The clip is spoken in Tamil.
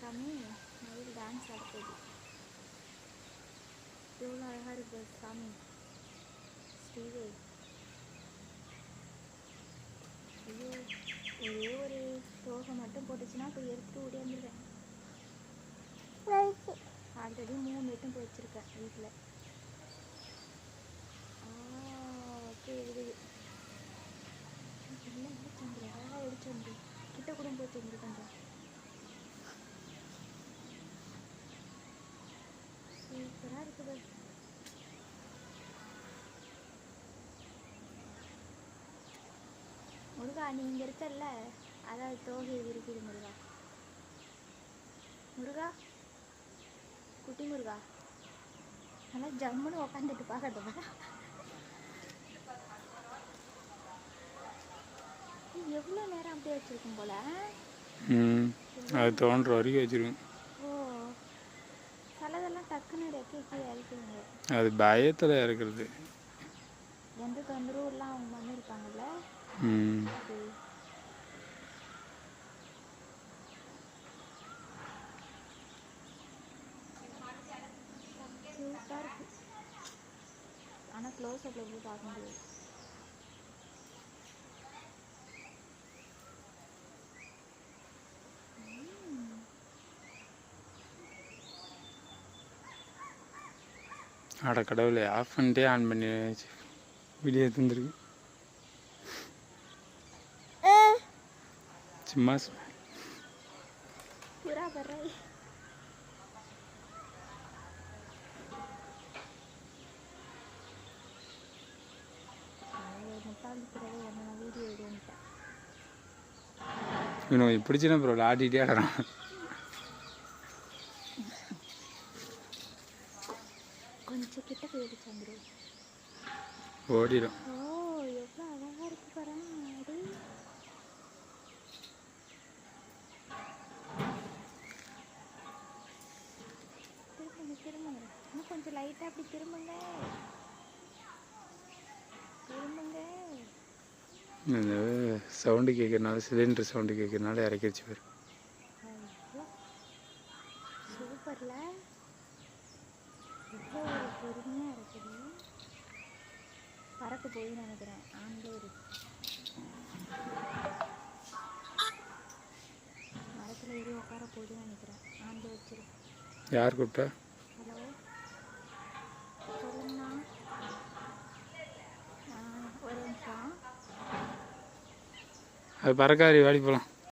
சாமி மயில் டான்ஸ் ஆடுறது. எவ்வளோ அழகாக இருக்கு பாரு சாமி. ஸ்ரீவே ஐயோ ஒரே ஒரு தோகை மட்டும் போட்டுச்சுன்னா போய் எடுத்துட்டு ஓடியாந்துருவேன் ஆல்ரெடி மூணு வெட்டும் போய் வச்சிருக்கேன் வீட்டில் ஓகே இருக்குது இல்லை இல்லை சந்திரி அழகாக எடுத்து வந்து கிட்ட கூட போய் கொஞ்சம் சூப்பராக இருக்குது முருகா நீ இங்கே இருக்கல்ல? அதாவது தோகை இருக்குது முருகா. முருகா? குட்டி முருகா? நல்லா ஜம்முன்னு உக்காந்துட்டு பார்க்கட்டும் எவ்வளோ நேரம் அப்படியே வச்சிருக்கும் போல? அது தோன்ற வரைக்கும் வச்சிருக்கேன் ஓ சிலதெல்லாம் டக்குன்னு ரெக்கை கீழே இறக்குதுங்க அது பயத்தில் இறக்குறது. எந்த தொந்தரவும் எல்லாம் அவங்க அது. சூப்பராக இருக்கு. ஆனால் க்ளோஸ் அப்பில் போய் பார்க்க முடியாது. அட கடவுளே ஆஃப் பண்ணிட்டே ஆன் பண்ணி வீடியோ தந்துருக்கு. சும்மா இவனுக்கு பிடிச்சினா ப்ரோ ஆடிட்டே ஆடுறான். கொஞ்சம் கிட்ட போயிடு சந்துரு ஓடிடும் கொஞ்சம் லைட்டாக அப்படி திரும்புங்க. இந்த சவுண்டு கேட்கறனால சிலிண்டர் சவுண்டு கேட்கறனால இறக்கிடுச்சு பேர் சூப்பர்ல பொறுமையாக பறக்க போய் நினைக்கிறேன். இருக்கு மரத்தில் ஏறி உட்கார போகுதுன்னு நினைக்கிறேன். ஆண்லே வச்சிரு. யார் கூப்பிட்டா ஹலோ? சொல்லுங்கண்ணா ஆ, ஒரு நிமிஷம். அது பறக்காரி வாடி போகலாம்